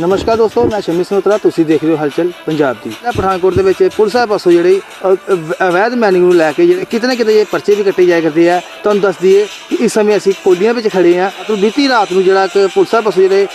ਨਮਸਕਾਰ ਦੋਸਤੋ ਮੈਂ ਸ਼ਮੀ ਸਨੋਤਰਾ ਤੁਸੀਂ ਦੇਖ ਰਹੇ ਹੋ ਹਲਚਲ ਪੰਜਾਬ ਦੀ। ਪਠਾਨਕੋਟ ਦੇ ਵਿੱਚ ਪੁਲਿਸ ਸਾਹਿਬ ਪਾਸੋਂ ਜਿਹੜੇ ਅਵੈਧ ਮੈਨਿੰਗ ਨੂੰ ਲੈ ਕੇ ਜਿਹੜੇ ਕਿਤੇ ਨਾ ਕਿਤੇ ਇਹ ਪਰਚੇ ਵੀ ਕੱਟੇ ਜਾਇਆ ਕਰਦੇ ਆ। ਤੁਹਾਨੂੰ ਦੱਸ ਦਈਏ ਕਿ ਇਸ ਸਮੇਂ ਅਸੀਂ ਕੋਲੀਆਂ ਵਿੱਚ ਖੜੇ ਆ। ਤੋਂ ਬੀਤੀ ਰਾਤ ਨੂੰ ਜਿਹੜਾ ਕਿ ਪੁਲਿਸ ਸਾਹਿਬ ਪਾਸੋਂ ਜਿਹੜੇ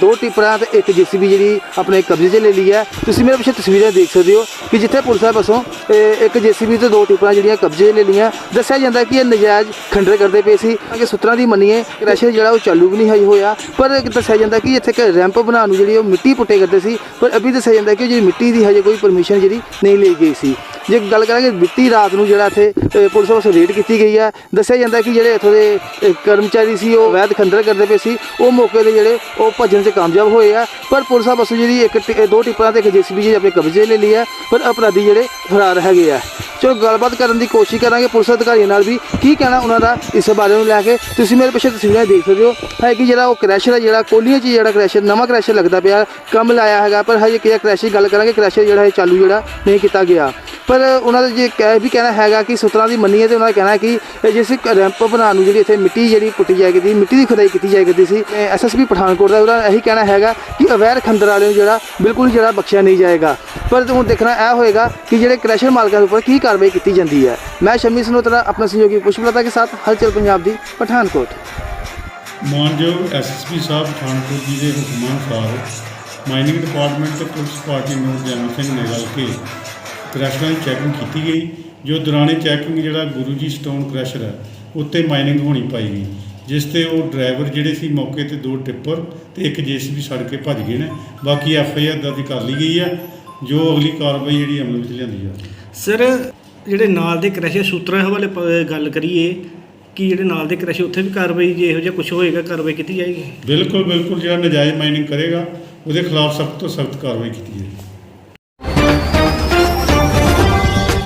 ਦੋ ਟਿੱਪਰਾਂ ਤੇ ਇੱਕ ਜੀਸੀਬੀ ਜਿਹੜੀ ਆਪਣੇ ਕਬਜ਼ੇ 'ਚ ਲੈ ਲਈ ਹੈ। ਤੁਸੀਂ ਮੇਰੇ ਪਿੱਛੇ ਤਸਵੀਰਾਂ ਦੇਖ ਸਕਦੇ ਹੋ ਕਿ ਜਿੱਥੇ ਪੁਲਿਸ ਸਾਹਿਬ ਪਾਸੋਂ ਅ, ਇੱਕ ਜੀਸੀਬੀ ਤੇ ਦੋ ਟਿੱਪਰਾਂ ਜਿਹੜੀਆਂ ਕਬਜ਼ੇ 'ਚ ਲੈ ਲਈਆਂ। ਦੱਸਿਆ ਜਾਂਦਾ ਕਿ ਇਹ ਨਜਾਇਜ਼ ਖੰਡਰ ਕਰਦੇ ਪਏ ਸੀ। ਕਿ ਸੂਤਰਾਂ ਦੀ ਮੰਨੀਏ ਕ੍ਰੈਸ਼ਰ ਜਿਹੜਾ ਉਹ ਚਾਲੂ ਵੀ ਨਹੀਂ ਹਜੇ ਹੋਇਆ। ਪਰ ਦੱਸਿਆ ਜਾਂਦਾ ਕਿ ਇੱਥੇ ਇੱਕ ਰੈਂਪ ਬਣਾਉਣ ਨੂੰ ਜਿਹੜੀ ਉਹ ਮਿੱਟੀ ਪੁੱਟੇ ਕਰਦੇ ਸੀ, ਪਰ ਅਭੀ ਦੱਸਿਆ ਜਾਂਦਾ ਕਿ ਜਿਹੜੀ ਮਿੱਟੀ ਦੀ ਹਜੇ ਕੋਈ ਪਰਮਿਸ਼ਨ ਜਿਹੜੀ ਨਹੀਂ ਲਈ ਗਈ ਸੀ। ਜੇ ਗੱਲ ਕਰਾਂਗੇ ਮਿੱਟੀ ਰਾਤ ਨੂੰ ਜਿਹੜਾ ਇੱਥੇ ਪੁਲਿਸ ਵੱਲੋਂ ਰੇਡ ਕੀਤੀ ਗਈ ਹੈ ਦੱਸਿਆ ਜਾਂਦਾ ਕਿ ਜਿਹੜੇ ਇੱਥੋਂ ਦੇ ਕਰਮਚਾਰੀ ਸੀ, ਉਹ ਵੈਦ ਖੰਦਰ ਕਰਦੇ ਪਏ ਸੀ, ਉਹ ਮੌਕੇ ਤੇ ਜਿਹੜੇ ਉਹ ਭੱਜਣ 'ਚ ਕਾਮਯਾਬ ਹੋਏ ਆ, ਪਰ ਪੁਲਿਸ ਵੱਲੋਂ ਜਿਹੜੀ ਇੱਕ ਟ- ਦੋ ਟਿੱਪਰਾਂ ਤੇ ਇੱਕ ਜੀਸੀਬੀ ਜੀ ਆਪਣੇ ਕਬਜ਼ੇ ਲੈ ਲਈ ਹੈ ਪਰ ਅਪਰਾਧੀ ਜਿਹੜੇ ਫਰਾਰ ਹੈਗੇ ਆ। ਚਲੋ ਗੱਲਬਾਤ ਕਰਨ ਦੀ ਕੋਸ਼ਿਸ਼ ਕਰਾਂਗੇ ਪੁਲਿਸ ਅਧਿਕਾਰੀਆਂ ਨਾਲ ਵੀ। ਕੀ ਕਹਿਣਾ ਉਹਨਾਂ ਦਾ ਇਸ ਬਾਰੇ ਨੂੰ ਲੈ ਕੇ? ਤੁਸੀਂ ਮੇਰੇ ਪਿੱਛੇ ਤਸਵੀਰਾਂ ਦੇਖ ਸਕਦੇ ਹੋ। ਹੈ ਕਿ ਜਿਹੜਾ ਉਹ ਕ੍ਰੈਸ਼ਰ ਹੈ ਜਿਹੜਾ ਕੋਲੀਆਂ 'ਚ ਜਿਹੜਾ ਕ੍ਰੈਸ਼ਰ ਨਵਾਂ ਕ੍ਰੈਸ਼ਰ ਲੱਗਦਾ ਪਿਆ। ਕੰਮ ਲਾਇਆ ਹੈਗਾ, ਪਰ ਹਜੇ ਕਿਹਾ ਕ੍ਰੈਸ਼ਰ ਗੱਲ ਕਰਾਂਗੇ? ਕ੍ਰੈਸ਼ਰ ਜਿਹੜਾ ਹੈ ਚਾਲੂ ਜਿਹੜਾ ਨਹੀਂ ਕੀਤਾ ਗਿਆ। ਪਰ ਉਹਨਾਂ ਦਾ ਜੇ ਕਹਿ ਵੀ ਕਹਿਣਾ ਹੈਗਾ ਕਿ ਸੂਤਰਾਂ ਦੀ ਮੰਨੀਏ ਤੇ ਉਹਨਾਂ ਦਾ ਕਹਿਣਾ ਕਿ ਜਿਸ ਰੈਂਪ ਬਣਾਉਣ ਨੂੰ ਜਿਹੜੀ ਇੱਥੇ ਮਿੱਟੀ ਜਿਹੜੀ ਪੁੱਟੀ ਜਾਏ ਕਰਦੀ ਮਿੱਟੀ ਦੀ ਖੁਦਾਈ ਕੀਤੀ ਜਾਏ ਕਰਦੀ ਸੀ ਐਸਐਸਪੀ ਪਠਾਨਕੋਟ ਦਾ ਉਹਦਾ ਇਹੀ ਕਹਿਣਾ ਹੈਗਾ ਕਿ ਅਵੈਰ ਖੰਦਰ ਵਾਲੇ ਨੂੰ ਜਿਹੜਾ ਬਿਲਕੁਲ ਜਿਹੜਾ ਬਖਸ਼ਿਆ ਨਹੀਂ ਜਾਏਗਾ। ਪਰ ਹੁਣ ਦੇਖਣਾ ਇਹ ਹੋਏਗਾ ਕਿ ਜਿਹੜੇ ਕ੍ਰੈਸ਼ਰ ਮਾਲਕਾਂ ਦੇ ਉੱਪਰ ਕੀ ਕਾਰਵਾਈ ਕੀਤੀ ਜਾਂਦੀ ਹੈ। ਮੈਂ ਸ਼ਮੀ ਸਨੋਤਰਾ ਆਪਣਾ ਸਹਿਯੋਗੀ ਪੁਸ਼ਪਲਤਾ ਕੇ ਸਾਥ, ਹਲਚਲ ਪੰਜਾਬ ਦੀ, ਪਠਾਨਕੋਟ। ਮਾਨਯੋਗ ਐਸਐਸਪੀ ਸਾਹਿਬ, ਪਠਾਨਕੋਟ ਜੀ ਦੇ ਹੁਕਮਾਂ ਅਨੁਸਾਰ ਮਾਈਨਿੰਗ ਡਿਪਾਰਟਮੈਂਟ ਤੇ ਪੁਲਿਸ ਪਾਰਟੀ ਨੂੰ ਜੈਮਲ ਸਿੰਘ ਨੇ ਰਲ ਕੇ ਕ੍ਰੈਸ਼ਰਾਂ ਦੀ ਚੈਕਿੰਗ ਕੀਤੀ ਗਈ ਜੋ ਦੌਰਾਨੇ ਚੈਕਿੰਗ ਜਿਹੜਾ ਗੁਰੂ ਜੀ ਸਟੋਨ ਕ੍ਰੈਸ਼ਰ ਹੈ ਉੱਤੇ ਮਾਈਨਿੰਗ ਹੋਣੀ ਪਾਈ ਗਈ ਜਿਸ ਤੇ ਉਹ ਡਰਾਈਵਰ ਜਿਹੜੇ ਸੀ ਮੌਕੇ ਤੇ ਦੋ ਟਿੱਪਰ ਤੇ ਇੱਕ ਜੇਸੀਬੀ ਸੜ ਕੇ ਭੱਜ ਗਏ ਨੇ ਬਾਕੀ ਐਫ ਆਈ ਆਰ ਦਰਜ ਕਰ ਲਈ ਗਈ ਹੈ ਜੋ ਅਗਲੀ ਕਾਰਵਾਈ ਜਿਹੜੀ ਅਮਲ ਵਿੱਚ ਲਿਆਂਦੀ ਜਾ ਸਰ ਜਿਹੜੇ ਨਾਲ ਦੇ ਕ੍ਰੈਸ਼ਰ ਸੂਤਰਾਂ ਹਵਾਲੇ ਪ- ਗੱਲ ਕਰੀਏ ਕਿ ਜਿਹੜੇ ਨਾਲ ਦੇ ਕ੍ਰੈਸ਼ਰ ਉੱਥੇ ਵੀ ਕਾਰਵਾਈ ਜੇ ਇਹੋ ਜਿਹਾ ਕੁਝ ਹੋਏਗਾ ਕਾਰਵਾਈ ਕੀਤੀ ਜਾਏਗੀ? ਬਿਲਕੁਲ ਬਿਲਕੁਲ ਜਿਹੜਾ ਨਜਾਇਜ਼ ਮਾਈਨਿੰਗ ਕਰੇਗਾ ਉਹਦੇ ਖਿਲਾਫ ਸਖਤ ਤੋਂ ਸਖਤ ਕਾਰਵਾਈ ਕੀਤੀ ਜਾਏਗੀ।